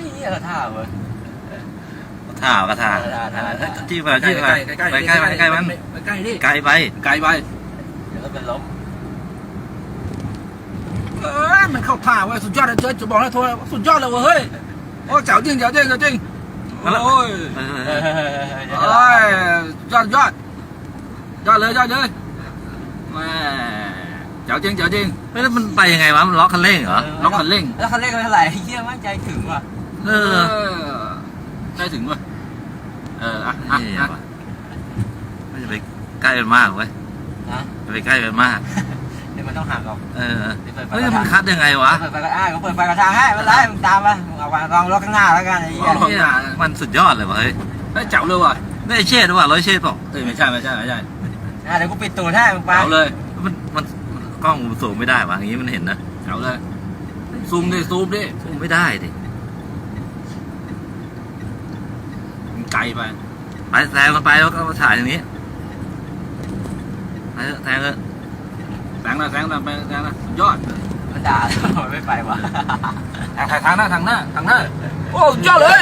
ยเหี้ยท่าเว้ย ท่ากระท่าท่าท่าท่า จี้ไปจี้ไปไปใกล้ไปใกล้มันไปใกล้ดิไกลไปไกลไปเดี๋ยวก็เป็นล้มเอ้ยมันเข้าท่าเว้ยสุดยอดเลยเจ๊จะบอกให้โทรสุดยอดเลยเว้ยเฮ้ยโอ้เจ๋วจริงเจ๋วจริงเจ๋วจริงโอ้ยเออเฮ้ยเฮ้ยเฮ้ยเฮ้ยโอ้ยยอดยอดยอดเลยยอดเลยแม่เจ๋วจริงเจ๋วจริง เฮ้ยแล้วมันไปยังไงวะมันล็อกคันเร่งเหรอ ล็อกคันเร่ง แล้วคันเร่งเท่าไหร่เหี้ยมั่นใจถึงว่ะ เอเอออ ได้ถึงเว้ยเอออะอะนี่อะว่ะไม่จะไปใกล้มันมากเว้ยฮะจะไปใกล้มันมาก เดี๋ยวมันต้องห่างออกเออเดี๋ยวเปิดไฟเฮ้ยกระมันทางคัดยังไงวะ เปิดไฟกระอ่าก็เปิดไฟกระทางให้ไม่เป็นไรมึงตามไปมึงเอาไปลองรถข้างหน้าแล้วกันไอ้เหี้ยเนี่ยมันสุดยอดเลยวะเฮ้ยเฮ้ยเจ๋วเลยว่ะได้เชษด้วยว่ะร้อยเชษบอกเอ้ยไม่ใช่ไม่ใช่ไม่ใช่อะเดี๋ยวกูปิดตูดให้มึงไปเจ๋วเลย มันมันกล้องมันสูงไม่ได้วะอย่างงี้มันเห็นนะเจ๋วเลยซูมดิซูมดิสูงไม่ได้ดิ มัน ไกลไปไปแซงมันไปแล้วก็มาถ่ายอย่างนี้ไปเถอะแซงเถอะแสงนะแสงนะไปแสงนะสุดยอดมันด่าแล้วไม่ไปว่ะทางทางหน้าทางหน้าทางหน้าโอ้สุดยอดเลย